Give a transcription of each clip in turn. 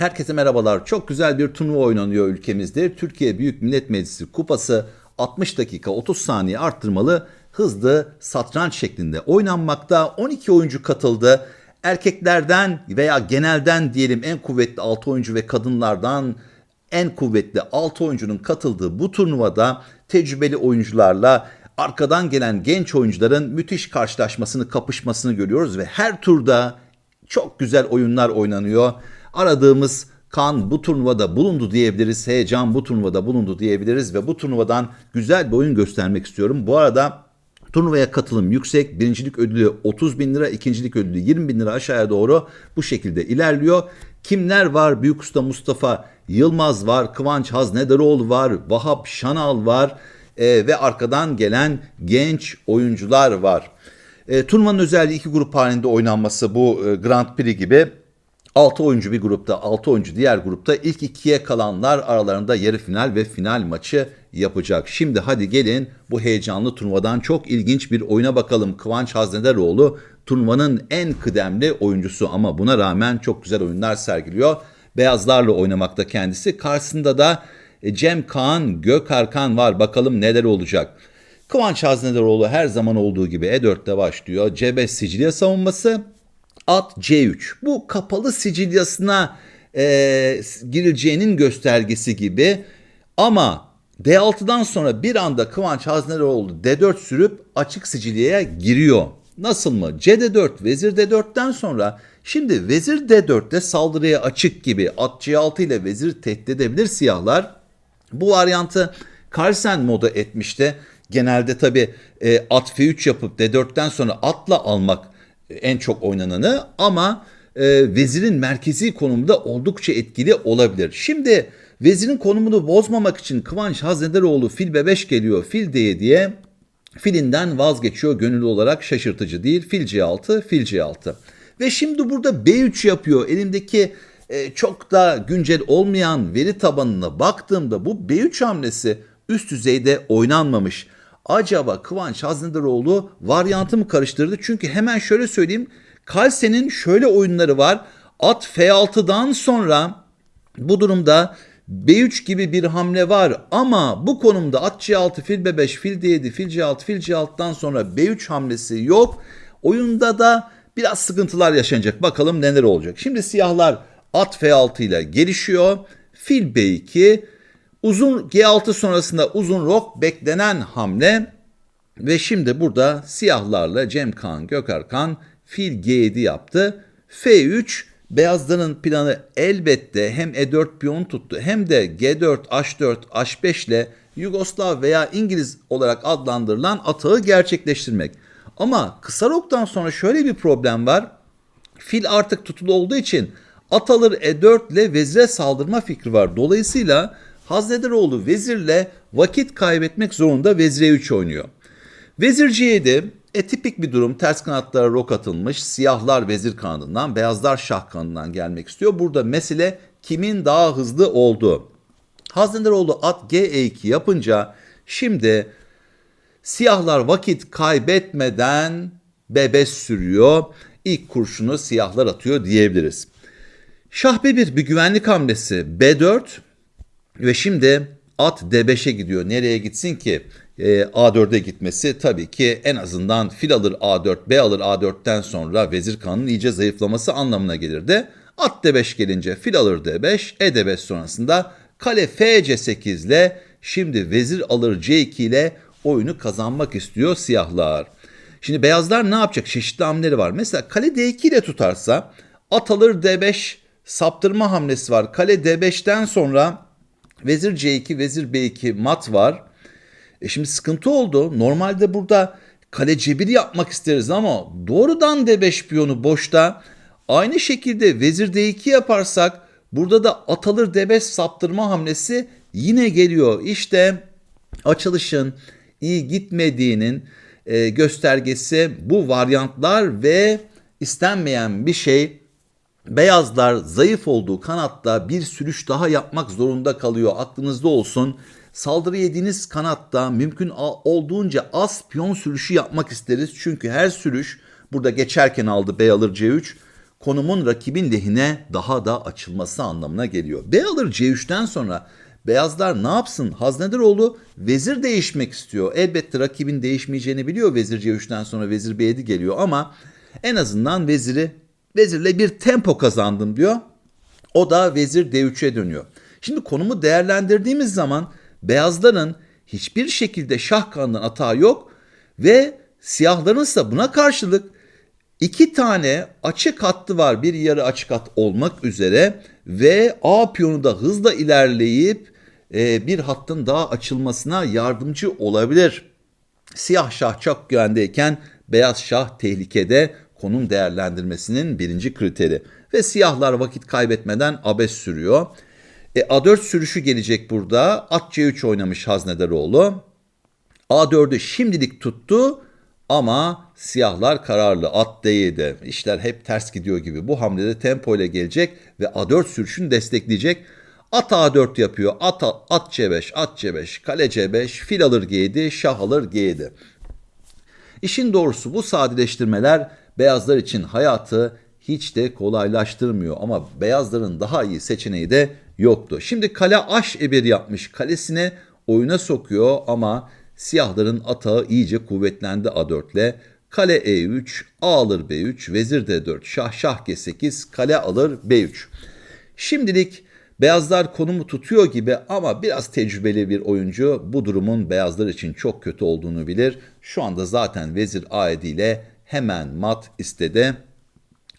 Herkese merhabalar. Çok güzel bir turnuva oynanıyor ülkemizde. Türkiye Büyük Millet Meclisi Kupası 60 dakika 30 saniye arttırmalı hızlı satranç şeklinde oynanmakta. 12 oyuncu katıldı. Erkeklerden veya genelden diyelim en kuvvetli 6 oyuncu ve kadınlardan en kuvvetli 6 oyuncunun katıldığı bu turnuvada tecrübeli oyuncularla arkadan gelen genç oyuncuların müthiş karşılaşmasını, kapışmasını görüyoruz ve her turda çok güzel oyunlar oynanıyor. Aradığımız kan bu turnuvada bulundu diyebiliriz. Heyecan bu turnuvada bulundu diyebiliriz ve bu turnuvadan güzel bir oyun göstermek istiyorum. Bu arada turnuvaya katılım yüksek. Birincilik ödülü 30 bin lira, ikincilik ödülü 20 bin lira aşağıya doğru bu şekilde ilerliyor. Kimler var? Büyük Usta Mustafa Yılmaz var, Kıvanç Haznedaroğlu var, Vahap Şanal var e, ve arkadan gelen genç oyuncular var. E, turnuvanın özelliği iki grup halinde oynanması bu e, Grand Prix gibi. 6 oyuncu bir grupta, 6 oyuncu diğer grupta. ilk ikiye kalanlar aralarında yarı final ve final maçı yapacak. Şimdi hadi gelin bu heyecanlı turnuvadan çok ilginç bir oyuna bakalım. Kıvanç Haznedaroğlu turnuvanın en kıdemli oyuncusu ama buna rağmen çok güzel oyunlar sergiliyor. Beyazlarla oynamakta kendisi. Karşısında da e, Cem Kaan, Gökarkan var. Bakalım neler olacak. Kıvanç Haznedaroğlu her zaman olduğu gibi E4'te başlıyor. C5 Sicilya savunması. At C3. Bu kapalı Sicilyasına e, girileceğinin göstergesi gibi. Ama D6'dan sonra bir anda Kıvanç Haznedaroğlu D4 sürüp açık Sicilya'ya giriyor. Nasıl mı? CD4, Vezir D4'ten sonra şimdi Vezir D4'te saldırıya açık gibi at C6 ile Vezir tehdit edebilir siyahlar. Bu varyantı Carlsen moda etmişti. Genelde tabi e, at F3 yapıp D4'ten sonra atla almak en çok oynananı ama e, vezirin merkezi konumda oldukça etkili olabilir. Şimdi vezirin konumunu bozmamak için Kıvanç Haznedaroğlu fil B5 geliyor fil D diye filinden vazgeçiyor gönüllü olarak şaşırtıcı değil. Fil C6, fil C6. Ve şimdi burada B3 yapıyor. Elimdeki e, çok da güncel olmayan veri tabanına baktığımda bu B3 hamlesi üst düzeyde oynanmamış. Acaba Kıvanç Haznedaroğlu varyantı mı karıştırdı? Çünkü hemen şöyle söyleyeyim. Kalse'nin şöyle oyunları var. At F6'dan sonra bu durumda B3 gibi bir hamle var ama bu konumda at C6, fil B5, fil D7, fil C6, fil C6'dan sonra B3 hamlesi yok. Oyunda da biraz sıkıntılar yaşanacak. Bakalım neler olacak. Şimdi siyahlar at F6 ile gelişiyor. Fil B2, uzun G6 sonrasında uzun rok beklenen hamle ve şimdi burada siyahlarla Cem Kaan, Gökarkan fil G7 yaptı. F3 beyazların planı elbette hem E4 piyon tuttu hem de G4, H4, H5 ile Yugoslav veya İngiliz olarak adlandırılan atağı gerçekleştirmek. Ama kısa roktan sonra şöyle bir problem var. Fil artık tutulu olduğu için at alır E4 ile vezire saldırma fikri var. Dolayısıyla Haznedaroğlu vezirle vakit kaybetmek zorunda vezire 3 oynuyor. Vezir C7 e tipik bir durum. Ters kanatlara rok atılmış. Siyahlar vezir kanadından, beyazlar şah kanadından gelmek istiyor. Burada mesele kimin daha hızlı olduğu. Haznedaroğlu at G2 yapınca şimdi siyahlar vakit kaybetmeden B5 sürüyor. İlk kurşunu siyahlar atıyor diyebiliriz. Şah B1 bir güvenlik hamlesi. B4 ve şimdi at D5'e gidiyor. Nereye gitsin ki? Ee, A4'e gitmesi tabii ki en azından fil alır A4, B alır A4'ten sonra vezir kanının iyice zayıflaması anlamına gelirdi. At D5 gelince fil alır D5, E D5 sonrasında kale F C8 ile şimdi vezir alır C2 ile oyunu kazanmak istiyor siyahlar. Şimdi beyazlar ne yapacak? Çeşitli hamleleri var. Mesela kale D2 ile tutarsa at alır D5 saptırma hamlesi var. Kale D5'ten sonra vezir C2, vezir B2 mat var. E şimdi sıkıntı oldu. Normalde burada kale C1 yapmak isteriz ama doğrudan D5 piyonu boşta. Aynı şekilde vezir D2 yaparsak burada da at alır D5 saptırma hamlesi yine geliyor. İşte açılışın iyi gitmediğinin e, göstergesi bu varyantlar ve istenmeyen bir şey beyazlar zayıf olduğu kanatta bir sürüş daha yapmak zorunda kalıyor. Aklınızda olsun. Saldırı yediğiniz kanatta mümkün olduğunca az piyon sürüşü yapmak isteriz. Çünkü her sürüş burada geçerken aldı bey alır C3 konumun rakibin lehine daha da açılması anlamına geliyor. B alır C3'ten sonra beyazlar ne yapsın? Haznedaroğlu vezir değişmek istiyor. Elbette rakibin değişmeyeceğini biliyor vezir C3'ten sonra vezir B7 geliyor ama en azından veziri vezirle bir tempo kazandım diyor. O da vezir D3'e dönüyor. Şimdi konumu değerlendirdiğimiz zaman beyazların hiçbir şekilde şah kanından atağı yok ve siyahların ise buna karşılık iki tane açık hattı var. Bir yarı açık hat olmak üzere ve A piyonu da hızla ilerleyip e, bir hattın daha açılmasına yardımcı olabilir. Siyah şah çok güvendeyken beyaz şah tehlikede konum değerlendirmesinin birinci kriteri. Ve siyahlar vakit kaybetmeden abes sürüyor. E, A4 sürüşü gelecek burada. At C3 oynamış Haznedaroğlu. A4'ü şimdilik tuttu ama siyahlar kararlı. At D7. İşler hep ters gidiyor gibi. Bu hamlede tempo ile gelecek ve A4 sürüşünü destekleyecek. At A4 yapıyor. At, at C5, at C5, kale C5, fil alır G7, şah alır G7. İşin doğrusu bu sadeleştirmeler beyazlar için hayatı hiç de kolaylaştırmıyor ama beyazların daha iyi seçeneği de yoktu. Şimdi kale H1 yapmış kalesine oyuna sokuyor ama siyahların atağı iyice kuvvetlendi A4 ile. Kale E3, A alır B3, vezir D4, şah şah G8, kale alır B3. Şimdilik beyazlar konumu tutuyor gibi ama biraz tecrübeli bir oyuncu bu durumun beyazlar için çok kötü olduğunu bilir. Şu anda zaten vezir A7 ile hemen mat istedi.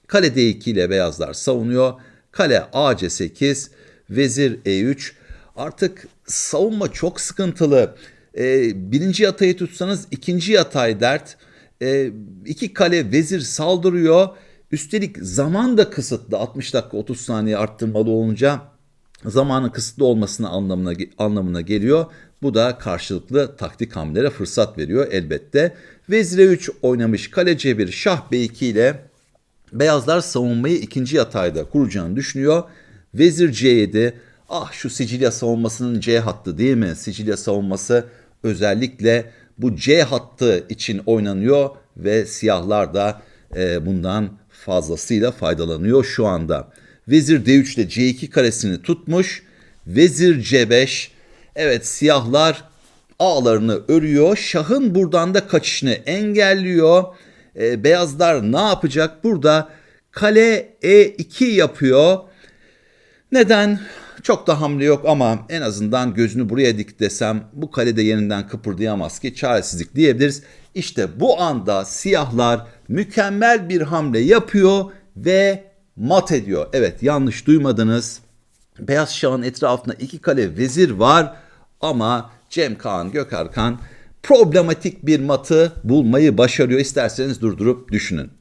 Kale D2 ile beyazlar savunuyor. Kale AC8, vezir E3. Artık savunma çok sıkıntılı. Ee, birinci yatayı tutsanız ikinci yatay dert. Ee, iki kale vezir saldırıyor. Üstelik zaman da kısıtlı. 60 dakika 30 saniye arttırmalı olunca zamanın kısıtlı olmasına anlamına, anlamına geliyor. Bu da karşılıklı taktik hamlelere fırsat veriyor elbette. Vezir E3 oynamış kale C1 şah B2 ile beyazlar savunmayı ikinci yatayda kuracağını düşünüyor. Vezir C7 ah şu Sicilya savunmasının C hattı değil mi? Sicilya savunması özellikle bu C hattı için oynanıyor ve siyahlar da e, bundan fazlasıyla faydalanıyor şu anda. Vezir D3 ile C2 karesini tutmuş. Vezir C5. Evet siyahlar ağlarını örüyor. Şahın buradan da kaçışını engelliyor. E, beyazlar ne yapacak? Burada kale E2 yapıyor. Neden? Çok da hamle yok ama en azından gözünü buraya dik desem bu kalede yerinden kıpırdayamaz ki çaresizlik diyebiliriz. İşte bu anda siyahlar mükemmel bir hamle yapıyor ve mat ediyor. Evet yanlış duymadınız. Beyaz Şah'ın etrafında iki kale vezir var ama Cem Kaan Gökarkan problematik bir matı bulmayı başarıyor. İsterseniz durdurup düşünün.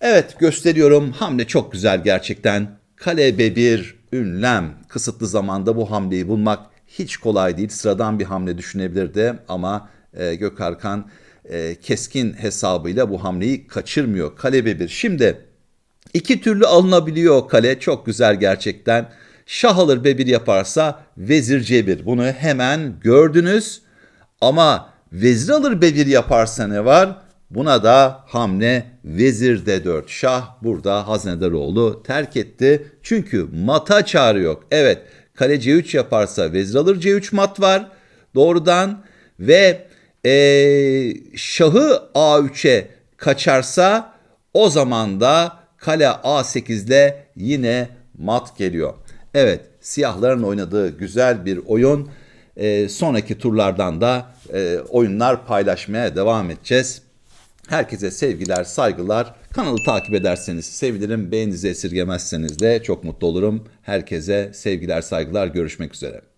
Evet gösteriyorum. Hamle çok güzel gerçekten. Kale B1 ünlem. Kısıtlı zamanda bu hamleyi bulmak hiç kolay değil. Sıradan bir hamle düşünebilirdi ama e, Gökarkan e, keskin hesabıyla bu hamleyi kaçırmıyor. Kale B1. Şimdi iki türlü alınabiliyor kale. Çok güzel gerçekten. Şah alır B1 yaparsa vezir C1. Bunu hemen gördünüz. Ama vezir alır B1 yaparsa ne var? Buna da hamle vezir D4 şah burada Haznedaroğlu terk etti. Çünkü mata çağrı yok. Evet kale C3 yaparsa vezir alır C3 mat var doğrudan ve ee, şahı A3'e kaçarsa o zaman da kale A8 ile yine mat geliyor. Evet siyahların oynadığı güzel bir oyun. E, sonraki turlardan da e, oyunlar paylaşmaya devam edeceğiz. Herkese sevgiler, saygılar. Kanalı takip ederseniz sevinirim. Beğeninizi esirgemezseniz de çok mutlu olurum. Herkese sevgiler, saygılar. Görüşmek üzere.